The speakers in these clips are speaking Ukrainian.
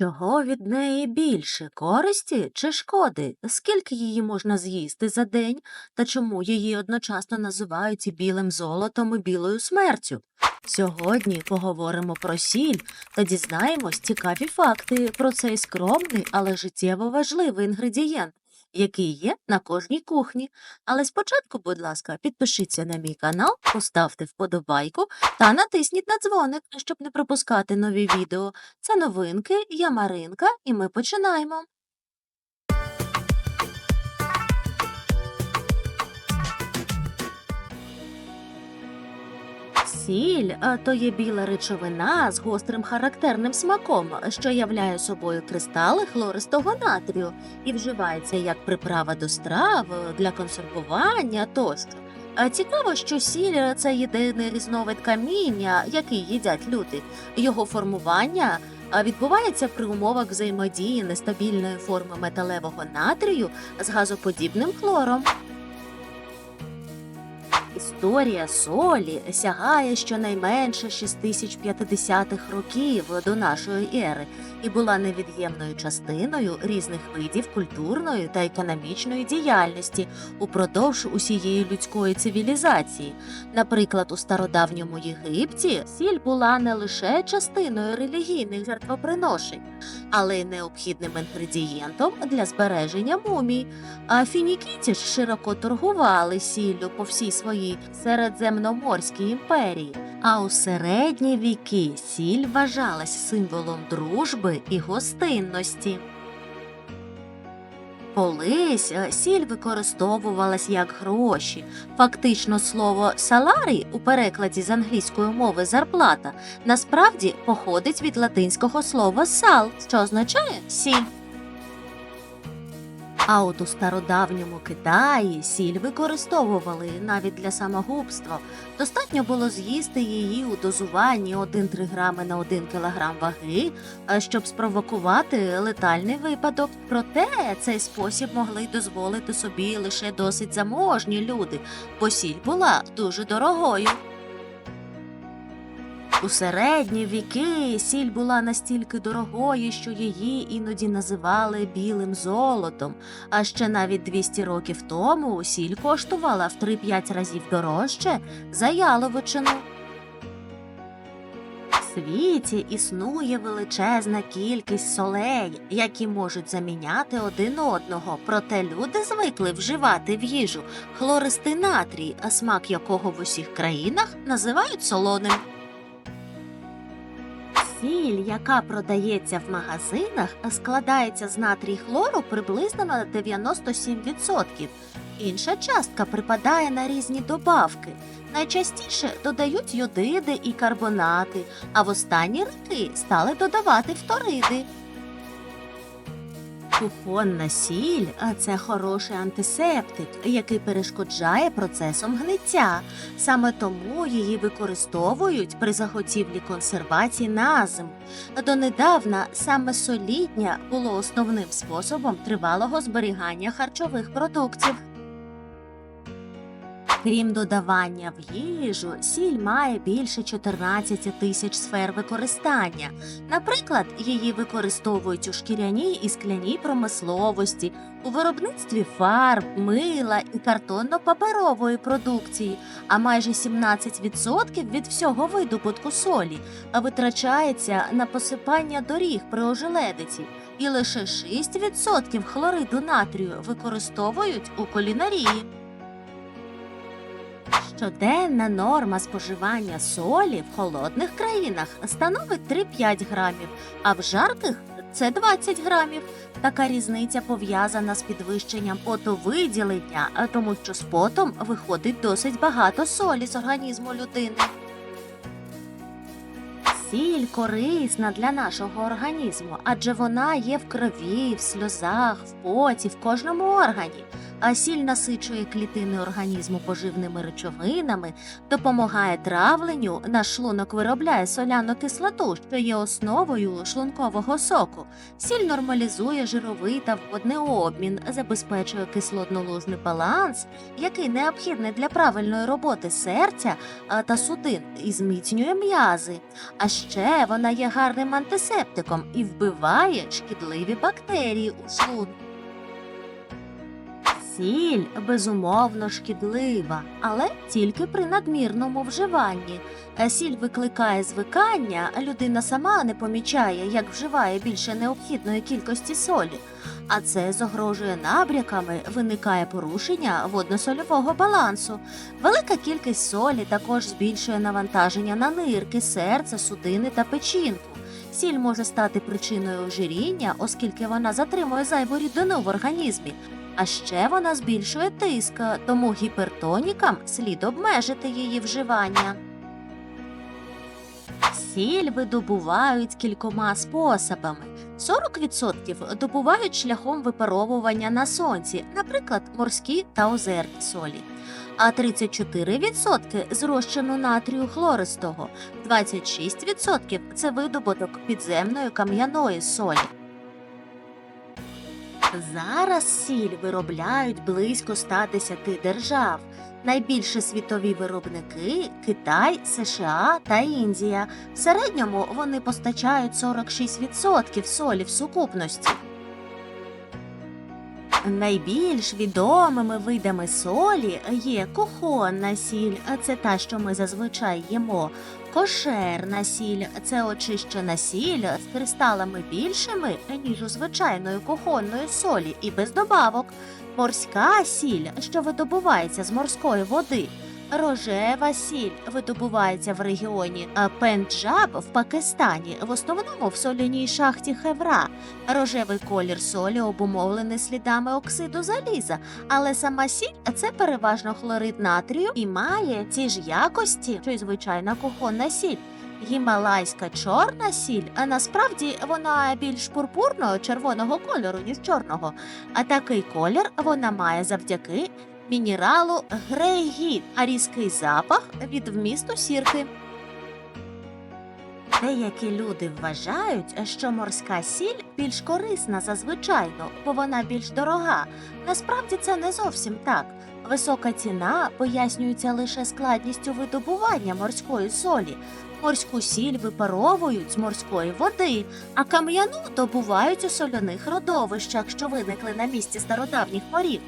Чого від неї більше користі чи шкоди? Скільки її можна з'їсти за день, та чому її одночасно називають і білим золотом і білою смертю? Сьогодні поговоримо про сіль та дізнаємось цікаві факти про цей скромний, але життєво важливий інгредієнт, який є на кожній кухні. Але спочатку, будь ласка, підпишіться на мій канал, поставте вподобайку та натисніть на дзвоник, щоб не пропускати нові відео. Це новинки, я Маринка, і ми починаємо. Сіль то є біла речовина з гострим характерним смаком, що являє собою кристали хлористого натрію і вживається як приправа до страв, е, для консервування тощо. Цікаво, що сіль це єдиний різновид каміння, який їдять люди. Його формування відбувається при умовах взаємодії нестабільної форми металевого натрію з газоподібним хлором. Історія солі сягає щонайменше 6050-х років до нашої ери і була невід'ємною частиною різних видів культурної та економічної діяльності упродовж усієї людської цивілізації. Наприклад, у стародавньому Єгипті сіль була не лише частиною релігійних жертвоприношень, але й необхідним інгредієнтом для збереження мумій. А фінікійці ж широко торгували сіллю по всій своїй середземноморській імперії. А у середні віки сіль вважалась символом дружби і гостинності. Колись е, сіль використовувалась як гроші. Фактично слово саларій у перекладі з англійської мови зарплата насправді походить від латинського слова сал, що означає сіль. А от у стародавньому Китаї сіль використовували навіть для самогубства. Достатньо було з'їсти її у дозуванні 1-3 грами на 1 кілограм ваги, щоб спровокувати летальний випадок. Проте цей спосіб могли дозволити собі лише досить заможні люди, бо сіль була дуже дорогою. У середні віки сіль була настільки дорогою, що її іноді називали білим золотом. А ще навіть 200 років тому сіль коштувала в 3-5 разів дорожче за яловичину. В світі існує величезна кількість солей, які можуть заміняти один одного. Проте люди звикли вживати в їжу хлористий натрій, а смак якого в усіх країнах називають солоним. Сіль, яка продається в магазинах, складається з натрій хлору приблизно на 97%. Інша частка припадає на різні добавки. Найчастіше додають йодиди і карбонати, а в останні роки стали додавати фториди. Кухонна сіль це хороший антисептик, який перешкоджає процесом гниття. Саме тому її використовують при заготівлі консервації на зиму. Донедавна саме солідня було основним способом тривалого зберігання харчових продуктів. Крім додавання в їжу, сіль має більше 14 тисяч сфер використання. Наприклад, її використовують у шкіряній і скляній промисловості, у виробництві фарб, мила і картонно-паперової продукції, а майже 17% від всього видобутку солі витрачається на посипання доріг при ожеледиці, і лише 6% хлориду натрію використовують у кулінарії. Щоденна норма споживання солі в холодних країнах становить 3-5 грамів, а в жарких це 20 грамів. Така різниця пов'язана з підвищенням потовиділення, тому що з потом виходить досить багато солі з організму людини. Сіль корисна для нашого організму, адже вона є в крові, в сльозах, в поті, в кожному органі. А сіль насичує клітини організму поживними речовинами, допомагає травленню, наш шлунок виробляє соляну кислоту, що є основою шлункового соку. Сіль нормалізує жировий та водний обмін, забезпечує кислотно-лужний баланс, який необхідний для правильної роботи серця та судин і зміцнює м'язи. А ще вона є гарним антисептиком і вбиває шкідливі бактерії у шлунку. Сіль безумовно шкідлива, але тільки при надмірному вживанні. Е, Сіль викликає звикання, людина сама не помічає, як вживає більше необхідної кількості солі. А це загрожує набряками, виникає порушення водно-сольового балансу. Велика кількість солі також збільшує навантаження на нирки, серце, судини та печінку. Сіль може стати причиною ожиріння, оскільки вона затримує зайву рідину в організмі. А ще вона збільшує тиск, тому гіпертонікам слід обмежити її вживання. Сіль видобувають кількома способами. 40% добувають шляхом випаровування на сонці, наприклад, морські та озерні солі. А 34% з розчину натрію хлористого, 26% це видобуток підземної кам'яної солі. Зараз сіль виробляють близько 110 держав. Найбільші світові виробники Китай, США та Індія. В середньому вони постачають 46% солі в сукупності. Найбільш відомими видами солі є кухонна сіль, а це та, що ми зазвичай їмо. Кошерна сіль це очищена сіль з кристалами більшими, ніж у звичайної кухонної солі, і без добавок. Морська сіль, що видобувається з морської води. Рожева сіль видобувається в регіоні Пенджаб в Пакистані, в основному в соляній шахті Хевра. Рожевий колір солі обумовлений слідами оксиду заліза, але сама сіль це переважно хлорид натрію і має ті ж якості, що й звичайна кухонна сіль. Гімалайська чорна сіль, а насправді вона більш пурпурного червоного кольору, ніж чорного. А такий колір вона має завдяки мінералу грейгіт, а різкий запах від вмісту сірки. Деякі люди вважають, що морська сіль більш корисна за звичайну, бо вона більш дорога. Насправді це не зовсім так. Висока ціна пояснюється лише складністю видобування морської солі. Морську сіль випаровують з морської води, а кам'яну добувають у соляних родовищах, що виникли на місці стародавніх морів.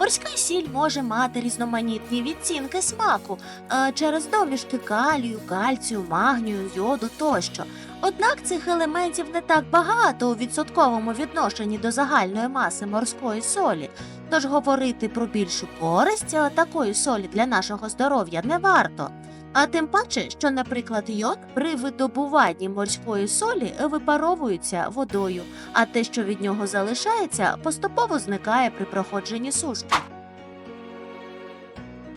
Морська сіль може мати різноманітні відцінки смаку е, через домішки калію, кальцію, магнію, йоду тощо. Однак цих елементів не так багато у відсотковому відношенні до загальної маси морської солі. Тож говорити про більшу користь е, такої солі для нашого здоров'я не варто. А тим паче, що, наприклад, йод при видобуванні морської солі випаровується водою, а те, що від нього залишається, поступово зникає при проходженні сушки.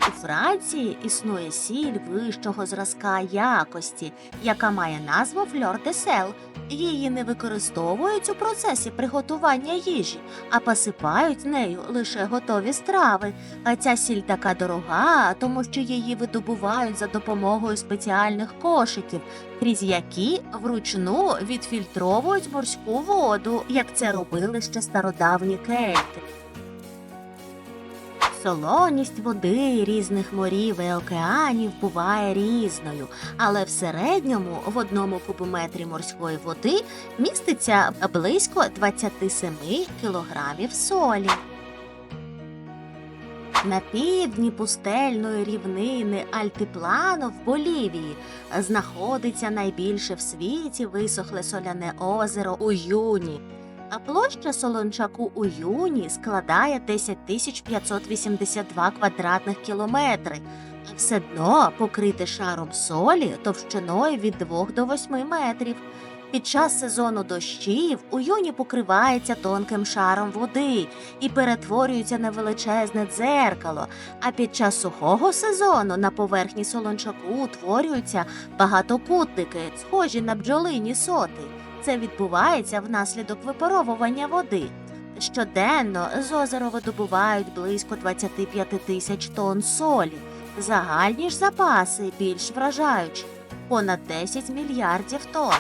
У Франції існує сіль вищого зразка якості, яка має назву фльор де сел. Її не використовують у процесі приготування їжі, а посипають нею лише готові страви. А ця сіль така дорога, тому що її видобувають за допомогою спеціальних кошиків, крізь які вручну відфільтровують морську воду, як це робили ще стародавні кельти. Солоність води різних морів і океанів буває різною, але в середньому в одному кубометрі морської води міститься близько 27 кілограмів солі. На півдні пустельної рівнини Альтиплано в Болівії знаходиться найбільше в світі висохле соляне озеро Уюні. А площа Солончаку у Юні складає 10 тисяч 582 квадратних кілометри. А все дно покрите шаром солі товщиною від 2 до 8 метрів. Під час сезону дощів у юні покривається тонким шаром води і перетворюється на величезне дзеркало. А під час сухого сезону на поверхні солончаку утворюються багатокутники, схожі на бджолині соти. Це відбувається внаслідок випаровування води. Щоденно з озера видобувають близько 25 тисяч тонн солі. Загальні ж запаси більш вражаючі понад 10 мільярдів тонн.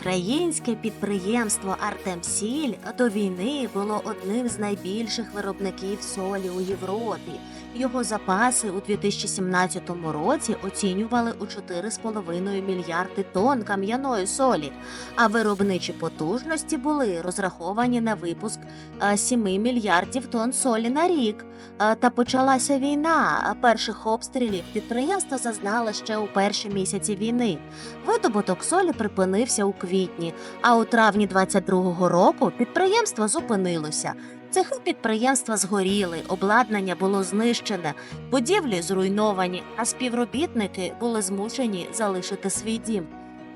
Українське підприємство Артемсіль до війни було одним з найбільших виробників солі у Європі. Його запаси у 2017 році оцінювали у 4,5 мільярди тонн кам'яної солі, а виробничі потужності були розраховані на випуск е, 7 мільярдів тонн солі на рік. Е, Та почалася війна. Перших обстрілів підприємство зазнало ще у перші місяці війни. Видобуток солі припинився у квітні, а у травні 22-го року підприємство зупинилося. Цехи підприємства згоріли, обладнання було знищене, будівлі зруйновані, а співробітники були змушені залишити свій дім.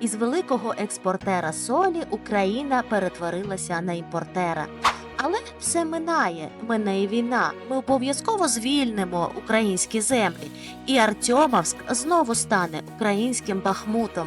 Із великого експортера солі Україна перетворилася на імпортера. Але все минає, мине і війна. Ми обов'язково звільнимо українські землі, і Артьомовськ знову стане українським бахмутом.